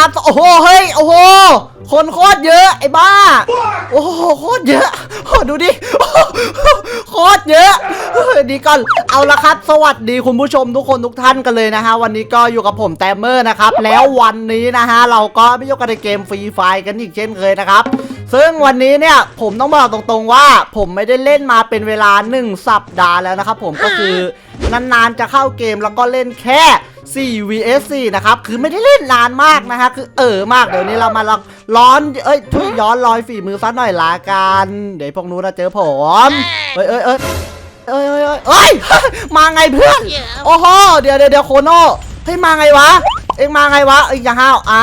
ครับ โอ้โห เฮ้ย โอ้โห คนโคตรเยอะ ไอ้บ้า โอ้โห โคตรเยอะโอ้ดูดิ โคตรเยอะดีก่อน เอาละครับ สวัสดีคุณผู้ชมทุกคนทุกท่านกันเลยนะฮะ วันนี้ก็อยู่กับผมแตมเมอร์นะครับ แล้ววันนี้นะฮะ เราก็ไม่ยกกันในเกมฟรีไฟกันอีกเช่นเคยนะครับซึ่งวันนี้เนี่ยผมต้องบอกตรงๆว่าผมไม่ได้เล่นมาเป็นเวลา 1 สัปดาห์แล้วนะครับผมก็คือนานๆจะเข้าเกมแล้วก็เล่นแค่ 4 vs 4นะครับ คือไม่ได้เล่นนานมากนะฮะ คือเออมาก เดี๋ยวนี้เรามาลองร้อน เอ้ยทุยย้อนรอยฝีมือซะหน่อยละกัน เดี๋ยวพวกนู้นนะเจอผมเอ้ยเอ้ยเอ้ยเอ้ยเอ้ยเอ้ยเอ้ย มาไงเพื่อน โอ้โห เดี๋ยวเดี๋ยวเดี๋ยวโคโน่เฮ้ยมาไงวะ เอ็งมาไงวะเอ็งอย่าห้าว อ่า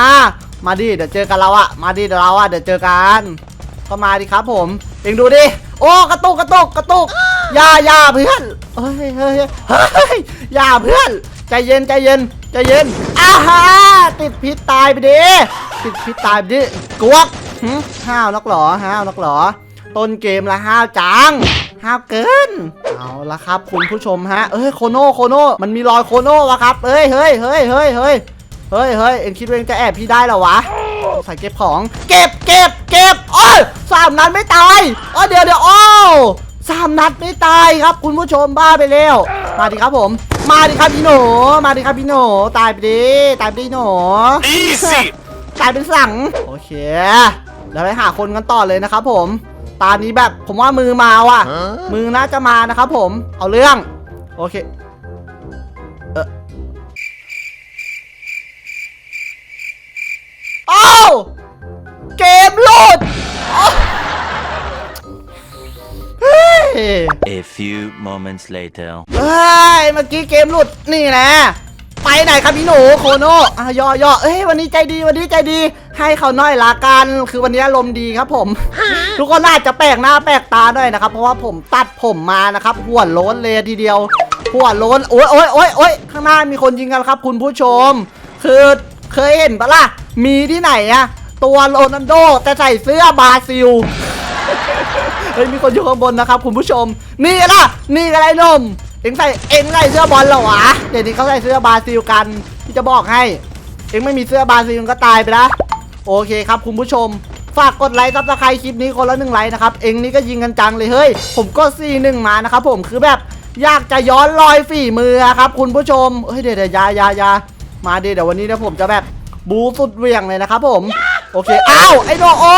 มาดิ เดี๋ยวเจอกันเราอะมาดิเดี๋ยวเราอะเดี๋ยวเจอกัน ก็มาดิครับผม เอ็งดูดิ โอ้ กระตุก กระตุก กระตุกอย่าอย่าเพื่อนเฮ้ยเฮ้ยเฮ้ยอย่าเพื่อน ใจเย็นใจเย็นใจเย็นอ้าฮาติดพิษตายไปดิติดพิษตายไปดิกวกห้าวนักหรอห้าวนักหรอ ต้นเกมละห้าวจังห้าวเกินเอาละครับ คุณผู้ชมฮะเอ้ยโคโน่โคโน่มันมีรอยโคโน่วะครับเอ้ยเฮ้ยเฮ้ยเฮ้ยเฮ้ยเฮ้ยเฮ้ยเอ็งคิดว่าเอ็งจะแอบพี่ได้หรอวะใส่เก็บของ เก็บเก็บเก็บโอ้ยสามนัดไม่ตายอ๋อเดี๋ยวเดี๋ยวโอ้ สามนัดไม่ตายครับ คุณผู้ชมบ้าไปแล้ว มาดิครับผม มาดิครับพี่หนูมาดิครับพี่หนูตายไปดิตายไปดิหนู Easy ตายเป็นสังโอเคเดี๋ยวไปหาคนกันต่อเลยนะครับผมตานี้แบบผมว่ามือมาว่ะ มือน่าจะมานะครับผมเอาเรื่อง โอเคเออเอ้าเกมหลุดอ้าวเฮ้ย A few moments later. เฮ้ย เมื่อกี้เกมหลุด นี่แหละ ไปไหนครับพี่หนูโคโน่อะย่อย่อเอ้ย วันนี้ใจดีวันนี้ใจดี ให้เขาน่อยละกัน คือวันนี้อารมณ์ดีครับผม ทุกคนอาจจะแปลกหน้าแปลกตาหน่อยนะครับ เพราะว่าผมตัดผมมานะครับ หัวโล้นเลยทีเดียว หัวโล้น โอ้ยโอ้ยโอ้ยโอ้ยข้างหน้ามีคนยิงกันครับ คุณผู้ชม คือเคยเห็นปะล่ะ มีที่ไหนอะตัวโรนัลโดแต่ใส่เสื้อบราซิล เฮ้ยมีคนอยู่ข้างบนนะครับคุณผู้ชม นี่ล่ะนี่อะไรนมเอ็งใส่เอ็งใส่เสื้อบอลเหรอวะเดี๋ยวนี้เขาใส่เสื้อบราซิลกันที่จะบอกให้ เอ็งไม่มีเสื้อบราซิลก็ตายไปละโอเคครับคุณผู้ชม ฝากกดไลค์ซับสไครต์คลิปนี้คนละหนึ่งไลค์นะครับ เอ็งนี่ก็ยิงกันจังเลยเฮ้ย ผมก็ซีหนึ่งมานะครับผมคือแบบอยากจะย้อนรอยฝีมือครับคุณผู้ชมเฮ้ยเดี๋ยวเดี๋ยวยายายามาดิเดี๋ยววันนี้นะผมจะแบบบูสุดเวียงเลยนะครับผม โอเค อ้าว ไอ้โนโอ้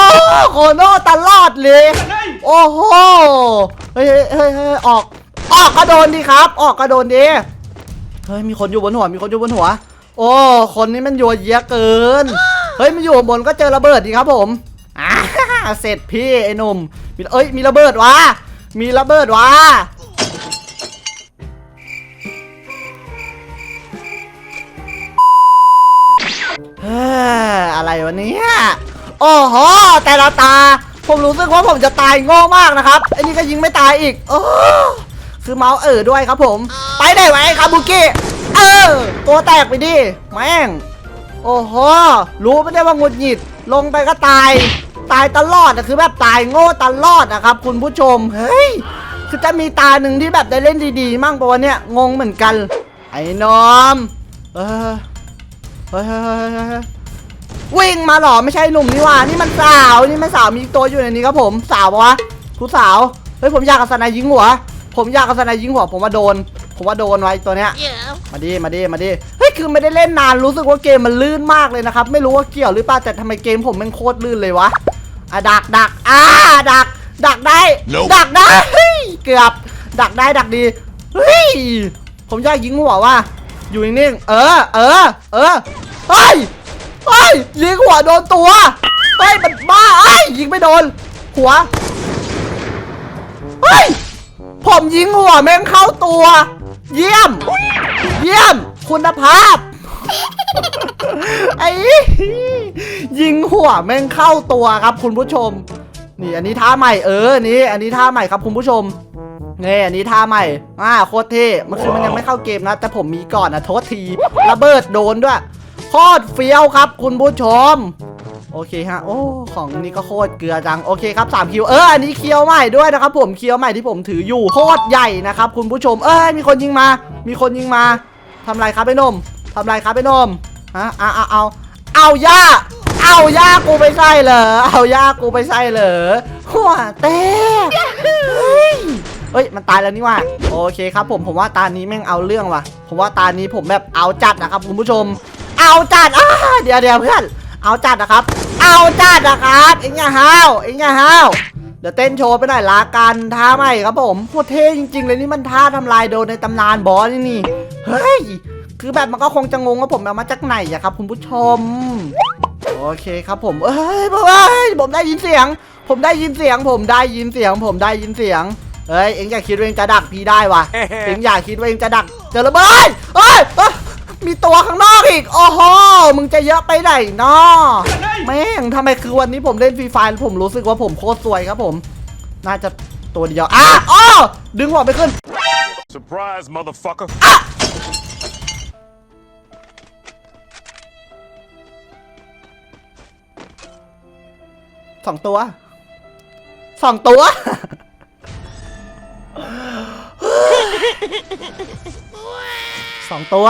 โคโนตลอดเลย โอ้โห เฮ้ยเฮ้ยเฮ้ยออก ออกก็โดนดีครับ ออกก็โดนดี เฮ้ย มีคนอยู่บนหัว มีคนอยู่บนหัว โอ้ คนนี้มันโยเยอะเกิน เฮ้ย มันอยู่บนก็เจอระเบิดดีครับผมอ่าเสร็จพี่ไอ้หนุ่มเอ้ย มีระเบิดวะ มีระเบิดวะ เฮ้ยอะไรวะเนี่ยโอ้โหแต่ละตา ผมรู้สึกว่าผมจะตายโง่มากนะครับไอ้นี่ก็ยิงไม่ตายอีกโอ้คือเมาส์เออด้วยครับผม ไปได้ไหมครับบุกี้เออตัวแตกไปดิแม่ง โอ้โหรู้ไม่ได้ว่างุดหงิด ลงไปก็ตาย ตายตลอดอะคือแบบตายโง่ตลอดนะครับ คุณผู้ชมเฮ้ยคือจะมีตาหนึ่งที่แบบได้เล่นดีๆ มั่งปะวะเนี่ยงงเหมือนกัน ไอ้นอม เออ เฮ้ยเฮ้ยเฮ้ยเฮ้ยเฮ้ยวิ่งมาเหรอไม่ใช่หนุ่มนี่หว่านี่มันสาวนี่มันสาวมีตัวอยู่ในนี้ครับผมสาวปะวะผู้สาวเฮ้ยผมอยากกับสนายยิงหัว ผมอยากกับสนายยิงหัวผมว่าโดน ผมว่าโดนไว้ตัวเนี้ย มาดิมาดิมาดิเฮ้ยคือไม่ได้เล่นนานรู้สึกว่าเกมมันลื่นมากเลยนะครับไม่รู้ว่าเกี่ยวหรือเปล่าแต่ทำไมเกมผมมันโคตรลื่นเลยวะอะดักดักอ่าดัก ดักได้ Nope ดักได้เฮ้ยเกือบ ดักได้ดักดีเฮ้ยผมอยากยิงหัวว่ะ อยู่นิ่งๆเออ เออ เออเฮ้ยเฮ้ยยิงหัวโดนตัวเฮ้ยมันบ้าเฮ้ยยิงไม่โดน หัวเฮ้ยผมยิงหัวแม่งเข้าตัว เยี่ยม เยี่ยม คุณภาพ ไอ้ยิงหัวแม่งเข้าตัวครับคุณผู้ชม นี่อันนี้ท่าใหม่เออนี่อันนี้ท่าใหม่ครับคุณผู้ชม นี่อันนี้ท่าใหม่อ่าโคตรเท่มันคือมันยังไม่เข้าเกมนะ แต่ผมมีก่อนนะโทษทีระเบิดโดนด้วยโคตรเฟี้ยวครับ คุณผู้ชม โอเคฮะ โอ้ ของนี่ก็โคตรเกลือจัง โอเคครับ3คิว เออ อันนี้เคียวใหม่ด้วยนะครับผม เคียวใหม่ที่ผมถืออยู่ โคตรใหญ่นะครับคุณผู้ชม เอ้ย มีคนยิงมา มีคนยิงมาทำไรครับไอ้หนมทำไรครับไอ้หนมฮะเอาเอาเอาเอาย่า เอาย่ากูไปใส่เหรอ เอาย่ากูไปใส่เหรอหัวเต้ เฮ้ยมันตายแล้วนี่ว่าโอเคครับผมผมว่าตานี้แม่งเอาเรื่องว่ะ ผมว่าตานี้ผมแบบเอาจัดนะครับคุณผู้ชม เอาจัดอ่าเดี๋ยวเดี๋ยวเพื่อนเอาจัดนะครับ เอาจัดนะครับเอ็งอย่าห้าวเอ็งอย่าห้าวเดี๋ยวเต้นโชว์ไปหน่อยละกันท่าใหม่ครับผมโคตรเท่จริง ๆ เลยนี่มันท่าทำลายโดนในตำนานบอสนี่นี่เฮ้ยคือแบบมันก็คงจะงงว่าผมเอามาจากไหนอะครับ คุณผู้ชม โอเคครับผมเอ้ยเฮ้ยผมได้ยินเสียง ผมได้ยินเสียง ผมได้ยินเสียง ผมได้ยินเสียง เฮ้ย เอ็งอย่าคิดว่าเอ็งจะดักพี่ได้วะเอ็งอย่าคิดว่าเอ็งจะดักเจอระเบิดเฮ้ยเอ้ยมีตัวข้างนอกอีก โอ้โห มึงจะเยอะไปไหนเนาะแม่งทำไมคือวันนี้ผมเล่นฟรีไฟล์ผมรู้สึกว่าผมโคตรสวยครับผม น่าจะตัวเดียวอะอ้อดึงหัวไปขึ้น Surprise, motherfucker. สองตัวสองตัว สองตัว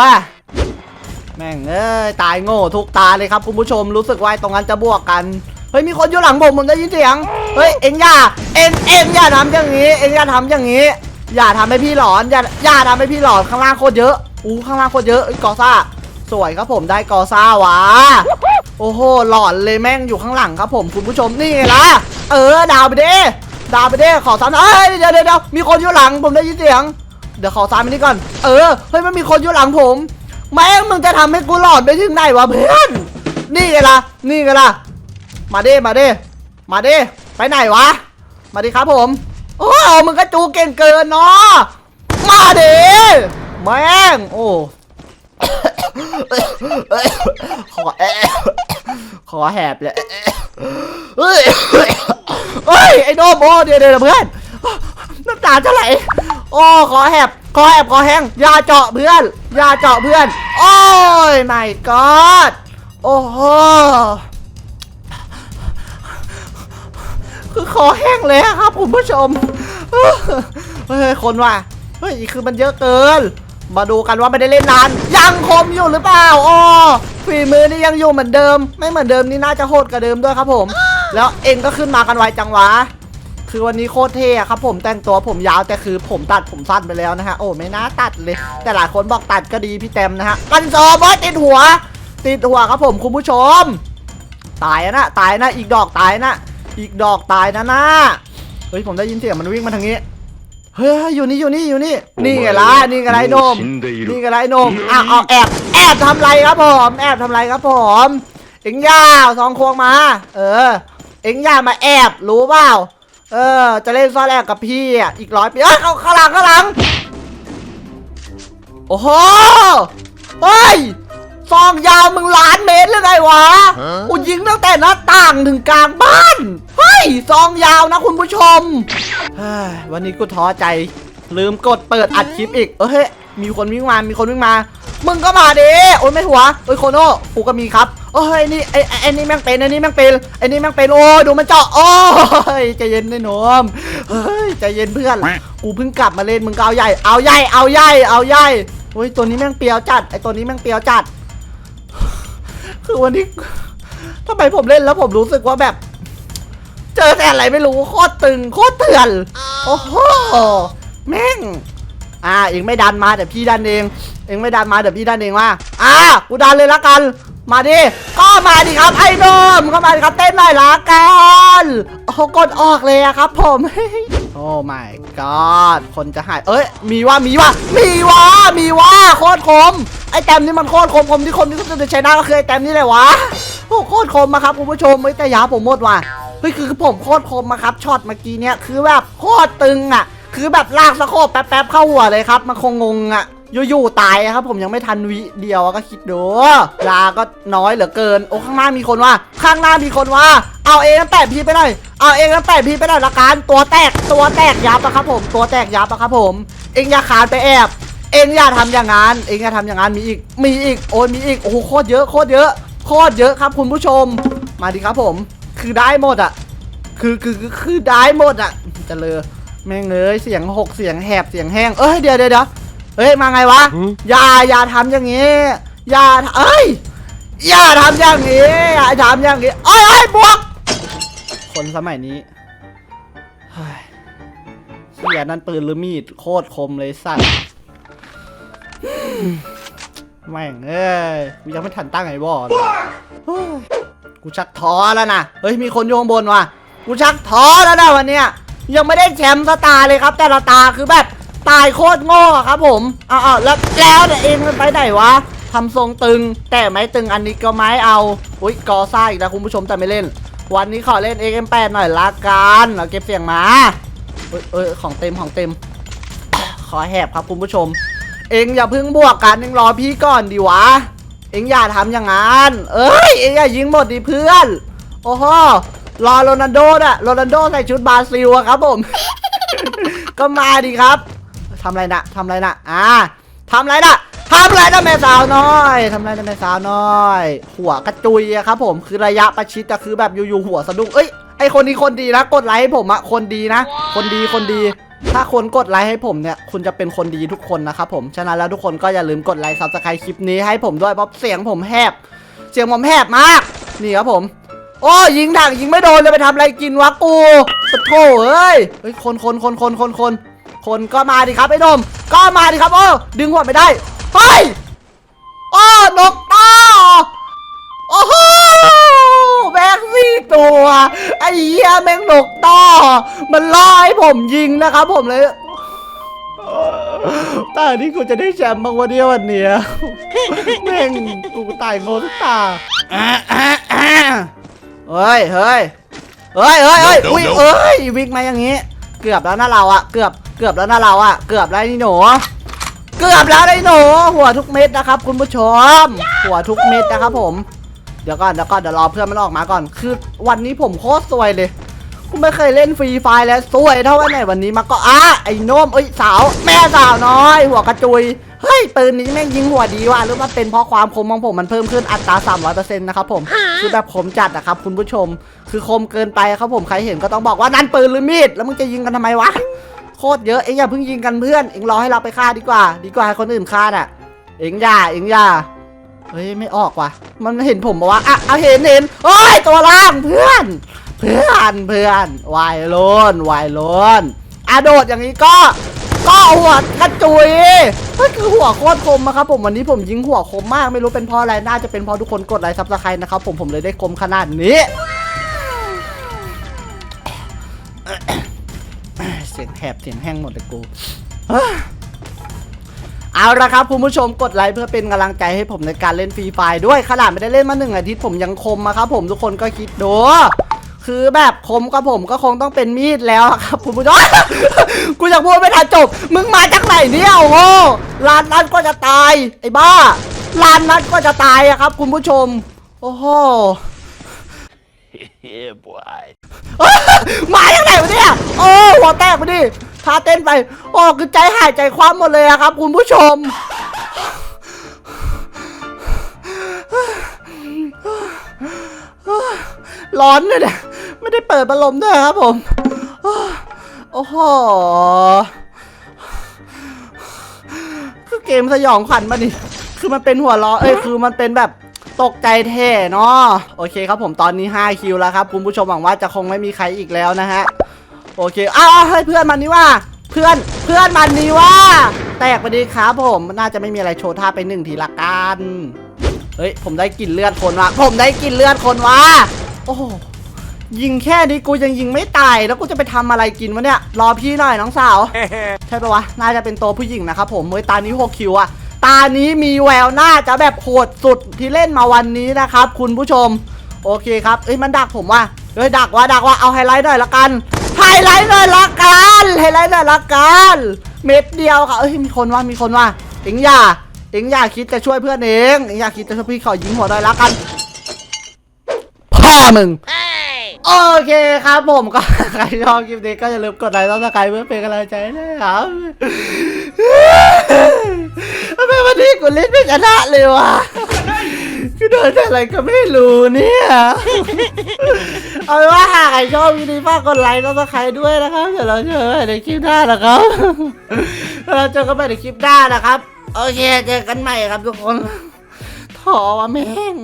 แม่งเอ้ยตายโง่ทุกตาเลยครับคุณผู้ชมรู้สึกว่าไอ้ตรงนั้นจะบวกกัน เฮ้ยมีคนอยู่หลังผมผมได้ยินเสียง เฮ้ยเอ็งอย่าเอ็งเอ็งอย่าทำอย่างนี้ เอ็งอย่าทำอย่างนี้ อย่าทำให้พี่หลอนอย่าอย่าทำให้พี่หลอนข้างล่างโคตรเยอะอู้ข้างล่างโคตรเยอะกอซ่า สวยครับผมได้กอซ่าวะโอ้โหหลอนเลยแม่งอยู่ข้างหลังครับผมคุณผู้ชมนี่ไงล่ะเออดาวไปดิ ดาไปดิขอซ้ำเอ้ยเดี๋ยวเดี๋ยวมีคนอยู่หลังผมได้ยินเสียง เดี๋ยวขอซ้ำไปนี่ก่อน เออ เฮ้ยมันมีคนอยู่หลังผม แม่งมึงจะทำให้กูหลอนไปถึงไหนวะเพื่อน นี่ไงล่ะ นี่ไงล่ะ มาดิมาดิมาดิไปไหนวะ มาดิครับผม โอ้มึงก็จูเก่งเกินเนาะ มาดิแม่ง โอ้ขอแอบขอแหบเลย เฮ้ยไอ้โดมโอ้เดี๋ยวเดี๋ยวเพื่อนน้ำตาจะไหลโอ้ขอแหบขอแหบขอแห้งยาเจาะเพื่อนยาเจาะเพื่อน โอ้ยไม่กอดโอ้โหคือคอแห้งเลยครับคุณผู้ชมเฮ้ยคนว่ะเฮ้ยคือมันเยอะเกิน มาดูกันว่าไม่ได้เล่นนาน ยังคมอยู่หรือเปล่าอ๋อฝีมือนี่ยังอยู่เหมือนเดิม ไม่เหมือนเดิมนี่น่าจะโหดกว่าเดิมด้วยครับผม แล้วเองก็ขึ้นมากันไวจังวะ คือวันนี้โคตรเท่อะครับผมแต่งตัวผมยาวแต่คือผมตัดผมสั้นไปแล้วนะฮะโอ้ไม่น่าตัดเลย แต่หลายคนบอกตัดก็ดีพี่เต็มนะฮะกันซอบอสติดหัว ติดหัวครับผมคุณผู้ชม ตายนะตายนะอีกดอกตายนะอีกดอกตายนะนะเฮ้ยผมได้ยินเสียงมันวิ่งมาทางนี้เฮ้ยอยู่นี่อยู่นี่อยู่นี่นี่ไงล่ะนี่ไงล่ะไอ้โนมนี่ไงล่ะไอ้โนมอ้าวเอาแอบแอบทำไรครับผม แอบทำไรครับผมเอ็งย่าเอาซองควงมา เออเอ็งย่ามาแอบรู้เปล่า เออ จะเล่นซ่อนแอบกับพี่อะอีกร้อยปีเอ้ยเข้าข้างหลังข้างหลัง โอ้โหเฮ้ยซองยาวมึงล้านเมตรหรือไงวะกูยิงตั้งแต่หน้าต่างถึงกลางบ้าน เฮ้ย ซองยาวนะคุณผู้ชม วันนี้กูท้อใจ ลืมกดเปิดอัดคลิปอีก เอ้ย มีคนวิ่งมา มีคนวิ่งมา มึงก็มาดิ โอ้ยไม่หัวเอ้ยโคโน่กูก็มีครับ เอ้ยนี่ไอ้ไอ้นี่แม่งเป็นไอ้นี่แม่งเป็นไอ้นี่แม่งเป็นโอ้ดูมันเจาะโอ้ยใจเย็นไอ้หนุ่มเฮ้ยใจเย็นเพื่อนกูเพิ่งกลับมาเล่นมึงก็เอาใหญ่เอาใหญ่เอาใหญ่เอาใหญ่โอ้ยตัวนี้แม่งเปรียวจัดไอ้ตัวนี้แม่งเปรียวจัด คือวันนี้ทำไมผมเล่นแล้วผมรู้สึกว่าแบบ เจอแต่อะไรไม่รู้โคตรตึงโคตรเถื่อนโอ้โหแม่งอ่าเองไม่ดันมาเดี๋ยวพี่ดันเอง เองไม่ดันมาเดี๋ยวพี่ดันเองว่าอ่ากูดันเลยละกัน มาดิก็มาดิครับไอ้นมก็มาดิครับเต้นหน่อยละกันโอ้กดออกเลยอะครับผมโอ้ my god คนจะหาย เอ้ย มีว่ามีว่ามีว่ามีว่าโคตรคม ไอ้แต้มนี่มันโคตรคมคมที่คมที่สุดในชนะก็คือไอ้แต้มนี่แหละวะ โอ้โคตรคมมาครับคุณผู้ชมไม่แต่ยาผมหมดว่ะ เฮ้ย คือผมโคตรคมมาครับช็อตเมื่อกี้เนี้ยคือแบบโคตรตึงอะ คือแบบลากสะโคบแป๊บๆเข้าหัวเลยครับ มันคงงงอะ อยู่ๆตายครับ ผมยังไม่ทันวิเดียวก็คิดดูยาก็น้อยเหลือเกิน โอ้ข้างหน้ามีคนว่า ข้างหน้ามีคนว่า เอาเองน้ำแตะพีไปหน่อย เอาเองน้ำแตะพีไปหน่อยละกัน ตัวแตก ตัวแตกยับอะครับผม ตัวแตกยับอะครับผม เองอย่าขานไปแอบ เองอย่าทำอย่างนั้น เองอย่าทำอย่างนั้น มีอีก มีอีก โอ้ยมีอีก โอ้โหโคตรเยอะ โคตรเยอะ โคตรเยอะครับคุณผู้ชม มาดิครับผม คือได้หมดอะคือคือคือคือได้หมดอะจะเลยแม่งเลยเสียงหกเสียงแหบเสียงแห้ง เอ้ยเดี๋ยวเดี๋ยว เดี๋ยวเฮ้ยมาไงวะอย่าอย่าทำอย่างงี้อย่าเอ้ยอย่าทำอย่างนี้อย่าทำอย่างนี้เอ้ยเอ้ยบวก คนสมัยนี้เฮ้ยเสียนั่นปืนหรือมีดโคตรคมเลยสัตว์แม่งเอ้ยกูยังไม่ทันตั้งไอ้บอลเฮ้ยกูชักท้อแล้วนะเฮ้ยมีคนโยข้างบนว่ะกูชักท้อแล้วนะวันเนี้ยยังไม่ได้แชมป์สตาร์เลยครับ แต่ละตาคือแบบ ตายโคตรโง่อะครับผมอ้าวแล้วแล้วเนี่ยเองมันไปไหนวะทำทรงตึง แต่ไม้ตึงอันนี้ก็ไม้เอา อุ้ยกอซ่าอีกนะคุณผู้ชมแต่ไม่เล่น วันนี้ขอเล่น XM8 หน่อยละกันเราเก็บเสียงมาเอ้ยเอ้ยของเต็มของเต็ม ขอแหบครับคุณผู้ชม เอ็งอย่าเพิ่งบวกกันเอ็งรอพี่ก่อนดีวะ เอ็งอย่าทำอย่างนั้น เอ้ยเอ็งอย่ายิงหมดดิเพื่อน โอ้โหรอโรนัลโดน่ะโรนัลโดใส่ชุดบราซิลอะครับผม ก็มาดิครับ ทำอะไรนะทำอะไรนะอ่าทำอะไรนะทำอะไรนะแม่สาวน้อยทำอะไรนะแม่สาวน้อย หัวกระจุยอะครับผมคือระยะประชิดอะคือแบบอยู่ๆหัวสะดุ้งเอ้ยไอคนนี้คนดีนะกดไลค์ให้ผมอะคนดีนะ คนดีคนดี ถ้าคนกดไลค์ให้ผมเนี่ยคุณจะเป็นคนดีทุกคนนะครับผมฉะนั้นแล้วทุกคนก็อย่าลืมกดไลค์ซับสไครต์คลิปนี้ให้ผมด้วยเพราะเสียงผมแหบเสียงผมแหบมากนี่ครับผมโอ้ยิงถังยิงไม่โดนเลยไปทำอะไรกินวะกูปะโถเอ้ยเฮ้ยคนคนคนคนคนคน คนก็มาดิครับไอ้นมก็มาดิครับโอ้ดึงหัวไม่ได้เฮ้ยโอ้นกต่อโอ้โหแบงสี่ตัวไอ้เหี้ยแมงนกต่อมันล่อให้ผมยิงนะครับ ผมเลยตาที่กูจะได้แชมป์บ้างวันนี้วันเนี้ยแม่งกูตายโง่ทุกตาเฮ้ยเฮ้ยเฮ้ยเฮ้ยเฮ้ยอุ้ยเอ้ยวิ่งมาอย่างงี้ เกือบแล้วนะเราอะเกือบ เกือบแล้วนะเราอะเกือบแล้วนี่หนูเกือบแล้วไอ้หนูหัวทุกเม็ดนะครับ คุณผู้ชม หัวทุกเม็ดนะครับผมเดี๋ยวก่อนเดี๋ยวก่อนเดี๋ยวรอเพื่อนมันออกมาก่อน คือวันนี้ผมโคตรซวยเลยกูไม่เคยเล่นฟรีไฟล์แล้วซวยเท่าวันไหนวันนี้มาก็อะไอ้โน้มเอ้ยสาว แม่สาวน้อย หัวกระจุยเฮ้ยปืนนี้แม่งยิงหัวดีว่ะหรือว่าเป็นเพราะความคมของผมมันเพิ่มขึ้นอัตรา 300%นะครับผมคือแบบคมจัดอะครับคุณผู้ชม คือคมเกินไปครับผมใครเห็นก็ต้องบอกว่านั่นปืนหรือมีดแล้วมึงจะยิงกันทำไมวะ โคตรเยอะเอ็งอย่าเพิ่งยิงกันเพื่อนเอ็งรอให้เราไปฆ่าดีกว่า ดีกว่าให้คนอื่นฆ่าน่ะ เอ็งอย่าเอ็งอย่าเฮ้ยไม่ออกว่ะ มันเห็นผมบอกว่าอะเอาเห็นเห็นโอ้ยตัวล่างเพื่อน เพื่อนเพื่อนวายโลนวายโลนอะโดดอย่างนี้ก็ ก็หัวกระจุยก็คือหัวโคตรคมอะครับผมวันนี้ผมยิงหัวคมมากไม่รู้เป็นเพราะอะไรน่าจะเป็นเพราะทุกคนกดไลค์ซับสไครต์นะครับผมผมเลยได้คมขนาดนี้ สียงแหบเสียงแห้งหมดเลยกูเอาละครับคุณผู้ชมกดไลค์เพื่อเป็นกำลังใจให้ผมในการเล่นฟรีไฟด้วยขนาดไม่ได้เล่นมาหนึ่งอาทิตย์ผมยังคมอะครับผมทุกคนก็คิดดูคือแบบคมกับผมก็คงต้องเป็นมีดแล้วครับคุณผู้ชมกูอยากพูดไม่ทันจบ มึงมาจากไหนเนี่ยโอ้โหลานนั้นก็จะตายไอ้บ้าลานนั้นก็จะตายอะครับ คุณผู้ชม โอ้โห yeah, boy. มาจากไหนวะเนี่ย โอ้หัวแตกไปดิท่าเต้นไป โอ้คือใจหายใจคว่ำหมดเลยอะครับ คุณผู้ชม ร้อนเลยเนี่ย ไม่ได้เปิดพัดลมด้วยครับผม โอ้โหคือเกมสยองขวัญมาดิ คือมันเป็นหัวล้อ เอ้ย คือมันเป็นแบบ ตกใจแท้เนาะโอเคครับผมตอนนี้ 5 คิวแล้วครับคุณผู้ชมหวังว่าจะคงไม่มีใครอีกแล้วนะฮะโอเคอ้าวให้เพื่อนมันนี่ว่า เพื่อนเพื่อนมันนี่ว่า แตกไปดีครับผมน่าจะไม่มีอะไรโชว์ท่าไปหนึ่งทีละกันเฮ้ยผมได้กลิ่นเลือดคนวะผมได้กลิ่นเลือดคนวะโอ้โหยิงแค่นี้กูยังยิงไม่ตายแล้วกูจะไปทำอะไรกินวะเนี่ยรอพี่หน่อยน้องสาว ใช่ปะวะน่าจะเป็นตัวผู้หญิงนะครับผมเฮ้ยตานี้6คิวอะตานี้มีแววหน่าจะแบบโหดสุดที่เล่นมาวันนี้นะครับ คุณผู้ชม โอเคครับเอ้ยมันดักผมว่ะเฮ้ยดักว่ะดักว่ะเอาไฮไลท์หน่อยละกันไฮไลท์หน่อยละกันไฮไลท์หน่อยละกันเม็ดเดียวค่ะเอ้ยมีคนว่ามีคนว่าเอ็งอย่าเอ็งอย่าคิดจะช่วยเพื่อนเองเอ็งอย่าคิดจะช่วยพี่เขายิงหัวหน่อยละกันพ่อมึงโอเคครับผมก็ใครชอบคลิปนี้ก็อย่าลืมกดไลค์ต้องสกายเพื่อเป็นกำลังใจด้วยครับ ไมวันนี้กูเล่นไม่ชนะเลยวะกูโดนอะไรก็ไม่รู้เนี่ย เอาเป็นว่าหากใครชอบวิดีโอฝากกดไลค์ต้องสกายด้วยนะครับ เดี๋ยวเราเจอกันในคลิปหน้านะครับ เราเจอกันใหม่ในคลิปหน้านะครับ โอเค เจอกันใหม่ครับทุกคน ถอว่าแม่ง